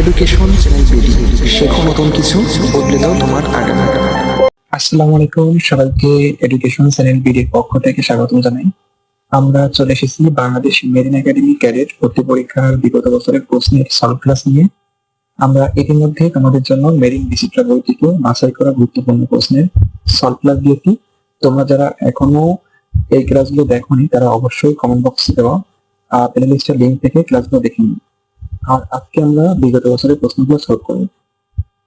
Education শেখো নতুন কিছু, বদলে দাও তোমার আগামী আসসালামু আলাইকুম, সবাইকে এডুকেশন চ্যানেল বিডির পক্ষ থেকে স্বাগতম জানাই। আমরা চলে এসেছি বাংলাদেশ মেরিন একাডেমি ক্যাডেট ভর্তি পরীক্ষার বিগত বছরের প্রশ্নের সলভ ক্লাস নিয়ে। আমরা ইতিমধ্যে তোমাদের জন্য মেরিন বিচিত্রা বই থেকে বাছাই করা গুরুত্বপূর্ণ প্রশ্নের সলভ ক্লাস দিয়েছি। তোমরা যারা এখনও এই ক্লাসগুলো দেখোনি, তারা অবশ্যই কমেন্ট বক্সে দেওয়া প্লে লিস্টের লিঙ্ক থেকে ক্লাসগুলো দেখে নিন আর আজকে আমরা বিগত বছরের প্রশ্নগুলো সলভ করব।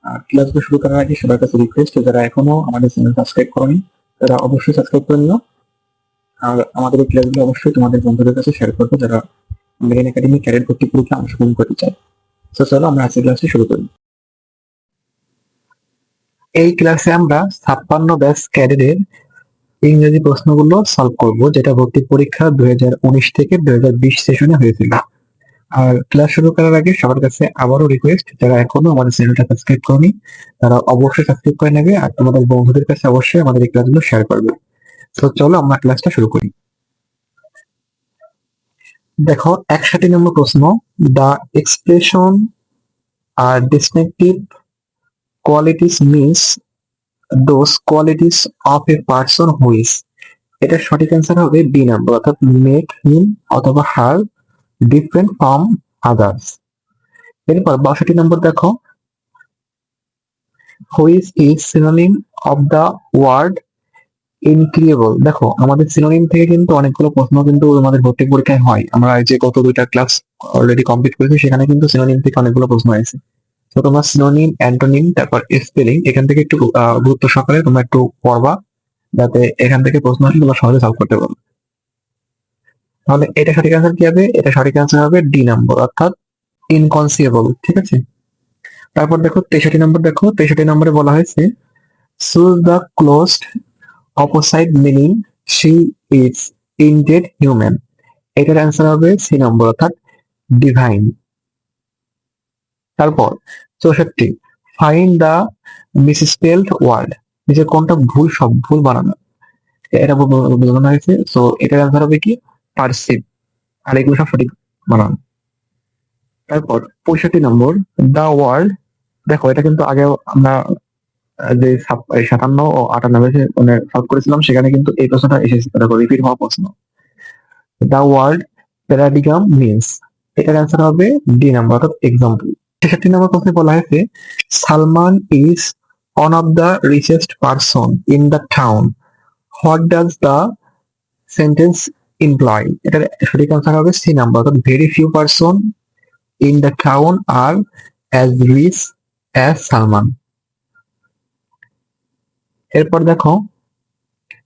আর ক্লাসগুলো শুরু করার আগে সবার কাছে রিকোয়েস্ট যারা এখনও আমাদের চ্যানেল সাবস্ক্রাইব করেনি, তারা অবশ্যই সাবস্ক্রাইব করে নিও। আর আমাদের এই ক্লাসগুলো অবশ্যই তোমাদের বন্ধুদের কাছে শেয়ার করবে যারা মেরিন একাডেমি ক্যারিয়ার ভর্তি পরীক্ষা অংশগ্রহণ করতে চায়। তো চলো আমরা আজকের ক্লাসটি শুরু করি। এই ক্লাসে আমরা ছাপ্পান্ন ব্যাচ ক্যাডেটের ইংরেজি প্রশ্নগুলো সলভ করব, যেটা ভর্তি পরীক্ষা দুই হাজার উনিশ থেকে দুই হাজার বিশ সেশনে হয়েছিল। আর ক্লাস শুরু করার আগে সবার কাছে আবারও রিকোয়েস্ট যারা এখনও আমাদের চ্যানেলটা সাবস্ক্রাইব করনি, তারা অবশ্যই সাবস্ক্রাইব করে নেবে আর তোমাদের বন্ধুদের কাছে অবশ্যই আমাদের এই ক্লাসগুলো শেয়ার করবে। তো চলো আমরা ক্লাসটা শুরু করি। দেখো একষট্টি নম্বর প্রশ্ন the expression R distinctive qualities means those qualities of a person which এটা সঠিক অ্যান্সার হবে বি নাম্বার অর্থাৎ মেক হিম অথবা হার ডিফারেন্ট ফ্রম আদার্স এরপর বাষট্টি নম্বর দেখো। Which is synonym of the word incredible দেখো, আমাদের সিনোনিম থেকে কিন্তু অনেকগুলো প্রশ্ন কিন্তু আমাদের ভর্তি পরীক্ষায় হয়। আমরা যে গত দুইটা ক্লাস অলরেডি কমপ্লিট করেছি, সেখানে কিন্তু সিনোনিম থেকে অনেকগুলো প্রশ্ন আছে তো তোমার সিনোনিম অ্যান্টোনিম তারপর স্পেলিং এখান থেকে একটু গুরুত্ব সহকারে তোমরা একটু পড়বা, যাতে এখান থেকে প্রশ্ন তোমরা সহজে সলভ করতে পারো তাহলে এটা সঠিক অ্যান্সার কি হবে? এটা সঠিক অ্যান্সার হবে ডি নম্বর অর্থাৎ ইনকনসিয়েবল ঠিক আছে? তারপর দেখো, তেষট্টি নম্বর দেখো, তেষট্টি নম্বরে বলা হয়েছে choose the closed opposite meaning she is indeed human এটার অ্যান্সার হবে সি নম্বর অর্থাৎ ডিভাইন তারপর, চৌষট্টি ফাইন্ড দ্য মিসস্পেলড ওয়ার্ড নিচে কোনটা ভুল, সব ভুল বানানো। এটা বোঝানো হয়েছে সো এটার অ্যান্সার হবে কি? পারসিভ আর এগুলো সব সঠিক বানান। তারপর পঁয়ষট্টি নম্বর দা ওয়ার্ল্ড। দেখো, এটা কিন্তু আগে আমরা যে সাতান্ন ও আটানব্বই মানে সলভ করেছিলাম, সেখানে কিন্তু এই প্রশ্নটা এসেছে। দেখো রিপিট হওয়া প্রশ্ন। The world, paradigm means. এটার অ্যান্সার হবে ডি নাম্বার অর্থাৎ এক্সাম্পল ছেষট্টি নম্বর প্রশ্নে বলা হয়েছে, Salman is one of the richest person in the town what does the sentence imply এটার সঠিক আনসার হবে সি নাম্বার অর্থাৎ very few person in the town are as rich as Salman এরপর দেখো,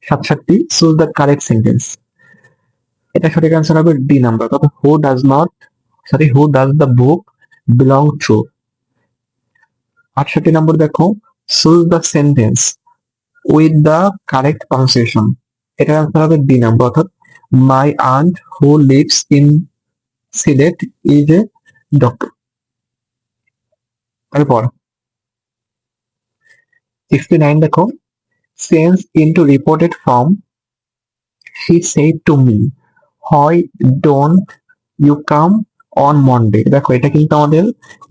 সাতষট্টি চুজ দ্য কারেক্ট সেন্টেন্স এটা সঠিক answer হবে ডি নাম্বার অর্থাৎ who does not sorry who does the book belong to আটষট্টি নম্বর দেখো choose the sentence with the correct pronunciation এটার আনসার হবে বি নাম্বার অর্থাৎ my aunt who lives in Sylhet is a doctor তারপর sixty nine দেখো sense into reported form he said to me why don't you come on Monday দেখো, এটা কিন্তু আমাদের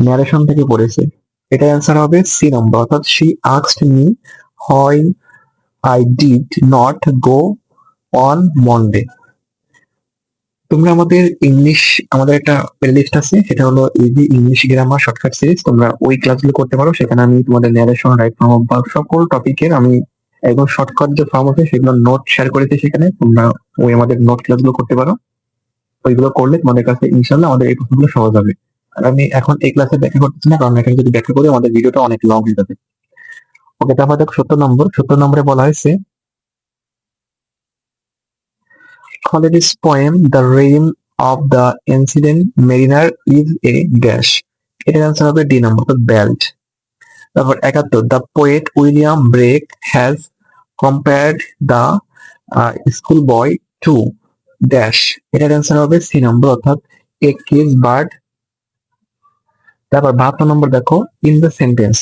narration থেকে পড়েছে। এটা অ্যান্সার হবে সি নম্বর অর্থাৎ she আক্সড me why I did not go on Monday তোমরা আমাদের ইংলিশ আমাদের একটা প্লেলিস্ট আছে, সেটা হলো easy English grammar shortcut series তোমরা ওই ক্লাসগুলো করতে পারো, সেখানে আমি তোমাদের ন্যারেশন রাইট ফর্ম বা সকল টপিকের আমি একদম শর্টকাট যে ফর্ম আছে, সেগুলো নোট শেয়ার করেছি সেখানে। তোমরা ওই আমাদের নোট ক্লাসগুলো করতে পারো। ওইগুলো করলে তোমাদের কাছে ইনশাল্লাহ আমাদের এই প্রশ্নগুলো সহজ হবে। আর আমি এখন এই ক্লাসে ব্যাখ্যা করতেছি না, কারণ এখানে যদি ব্যাখ্যা করি, আমাদের ভিডিওটা অনেক লং হয়ে যাবে। ওকে তারপর দেখো সত্তর নম্বর। সত্তর নম্বরে বলা হয়েছে Coleridge's poem, The Reign of the Incident, Mariner is a dash. এটার অ্যান্সার হবে ডি নম্বর বেল্ট তারপর একাত্তর the poet William Blake has compared the school boy to dash এটার অ্যান্সার হবে সি নম্বর অর্থাৎ এ কেস বার্ড তারপর বাহাত্তর নম্বর দেখো in the sentence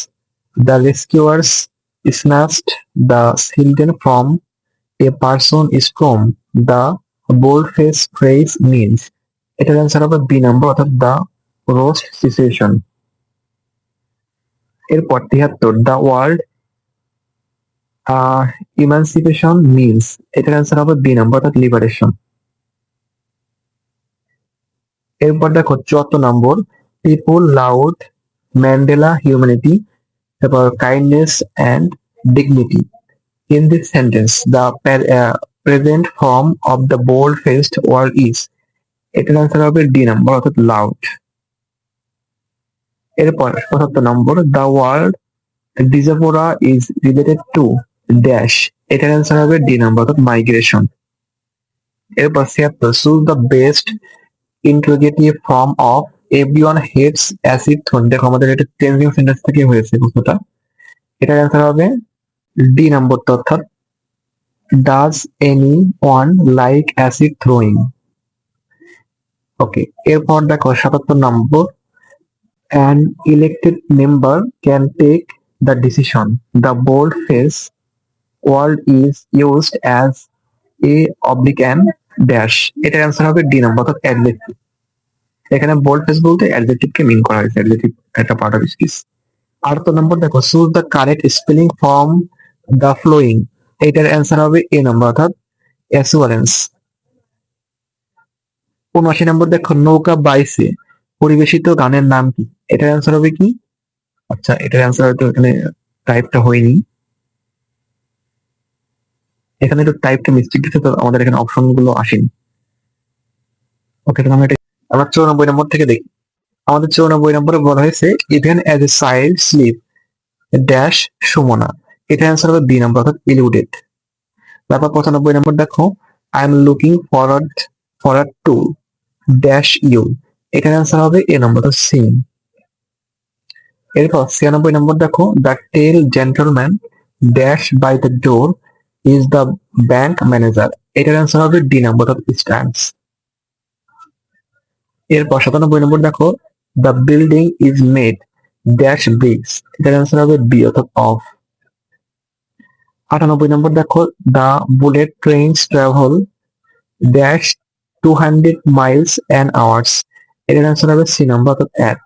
the rescuers the children from a person is from the bold face phrase means এটার answer হবে B number অর্থাৎ the roast situation এরপর তিয়াত্তর দ্য ওয়ার্ল্ড ইমানসিপেশন মিনস এটার অ্যান্সার হবে বি নাম্বার অর্থাৎ লিবারেশন এরপর দেখো চুয়াত্তর number people laud Mandela humanity তারপর kindness and dignity in this sentence the present form of the bold faced world is এটার অ্যান্সার হবে ডি নাম্বার অর্থাৎ লাউড এরপর পঁচাত্তর number the world diaspora is related to dash এটার answer হবে D number অর্থাৎ migration এরপর ছিয়াত্তর choose the best interrogative form of everyone hates acid thrown দেখো আমাদের এটা চেঞ্জিং সেন্টেন্স থেকে হয়েছে প্রশ্নটা এটার অ্যান্সার হবে ডি নাম্বার অর্থাৎ does anyone like acid throwing okay এরপর দেখো সাতাত্তর number, an elected member can take the decision. The bold face word is used as a oblique and dash. এটার অ্যান্সার হবে ডি নাম্বার অর্থাৎ adjective এখানে bold face বলতে adjective কে mean করা হয়েছে অ্যাডজেক্টিভ একটা পার্ট অফ স্পিচ আর তো নম্বর দেখো choose the correct spelling from the following এটার অ্যান্সার হবে এ নম্বর অর্থাৎ অ্যাসুয়ারেন্স উনআশি নম্বর দেখো, নৌকা বাইসে পরিবেশিত গানের নাম কি? এটার অ্যান্সার হবে কি? আচ্ছা এটার অ্যান্সার হয়তো এখানে টাইপটা হয়নি। এখানে একটু টাইপটা মিস্টেক দিতে তো আমাদের এখানে অপশনগুলো আসেনি। ওকে আমরা এটা চৌরানব্বই নম্বর থেকে দেখি। আমাদের চৌরানব্বই নম্বরে বলা হয়েছে even as a side slip dash Sumona. এটা অ্যান্সার হবে বি নাম্বার অর্থাৎ ইলুডেড তারপর পঁচানব্বই নম্বর দেখো I am looking forward forward to dash you এখানে অ্যান্সার হবে এ নম্বর সিন এরপর ছিয়ানব্বই নম্বর দেখো the tall gentleman dash by the door is the bank manager এটার অ্যান্সার হবে ডি নাম্বার অফ স্ট্যান্ডস এরপর সাতানব্বই নম্বর দেখো the building is made dash bricks এটার অ্যান্সার হবে বি অর্থাৎ অফ আটানব্বই নম্বর দেখো, the bullet trains travel dash two hundred miles an hours. এটার অ্যান্সার হবে সি নাম্বার অর্থাৎ অ্যাট।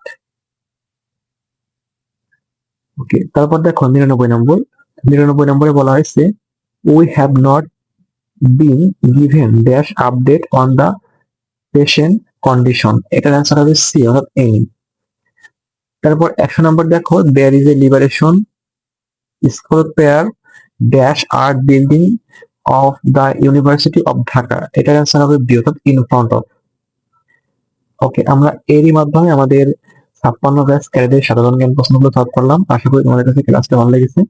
ওকে, তারপর দেখো নিরানব্বই নম্বর। নিরানব্বই নম্বরে বলা হয়েছে we have not been given dash update on the patient condition এটার অ্যান্সার হবে সি, অর্থাৎ এনি তারপর একশো নম্বর দেখো there is a liberation school pair dash art building of the university of Dhaka এটার অ্যান্সার হবে বি অর্থাৎ ইন ফ্রন্ট অফ ওকে আমরা এরই মাধ্যমে আমাদের ছাপ্পান্ন ব্যাচ ক্যারেটের সাধারণ জ্ঞান প্রশ্নগুলো সলভ করলাম। আশা করি তোমাদের কাছে ক্লাসটা ভালো লেগেছে।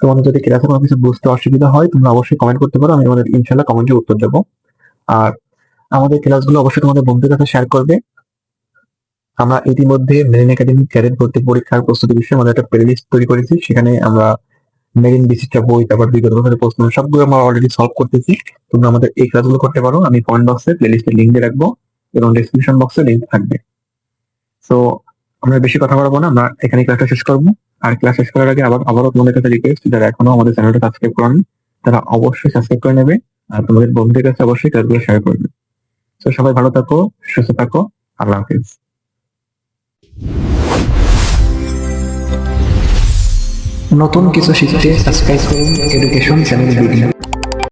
তোমাদের যদি ক্লাসে কোনো কিছু বুঝতে অসুবিধা হয়, তোমরা অবশ্যই কমেন্ট করতে পারো। আমি তোমাদের ইনশাল্লাহ কমেন্টে উত্তর দেবো। আর আমাদের ক্লাসগুলো অবশ্যই তোমাদের বন্ধুদের কাছে শেয়ার করবে। আমরা ইতিমধ্যে মেরিন একাডেমি ক্যারেট ভর্তি পরীক্ষার প্রস্তুতি বিষয়ে আমাদের একটা প্লে লিস্ট তৈরি করেছি। সেখানে আমরা মেরিন বিশিষ্ট বই, তারপর বিগত বছরের প্রশ্ন, সবগুলো আমরা অলরেডি সলভ করতেছি। তোমরা আমাদের এই ক্লাসগুলো করতে পারো, আমি কমেন্ট বক্সে প্লে লিস্টের লিঙ্ক দিয়ে রাখব এবং ডিসক্রিপশন বক্সে লিঙ্ক থাকবে। সো আমরা বেশি কথা বলব না, আমরা এখানে ক্লাসটা শেষ করব। আর ক্লাস শেষ করার আগে আবার, আবারও তোমাদের কাছে রিকোয়েস্ট যারা এখনও আমাদের চ্যানেলটা সাবস্ক্রাইব করেনি, তারা অবশ্যই সাবস্ক্রাইব করে নেবে। আর তোমাদের বন্ধুদের কাছে অবশ্যই ক্লাসগুলো শেয়ার করবে। তো সবাই ভালো থাকো, সুস্থ থাকো, আল্লাহ হাফিজ। নতুন কিছু শিখতে সাবস্ক্রাইব করুন এডুকেশন চ্যানেল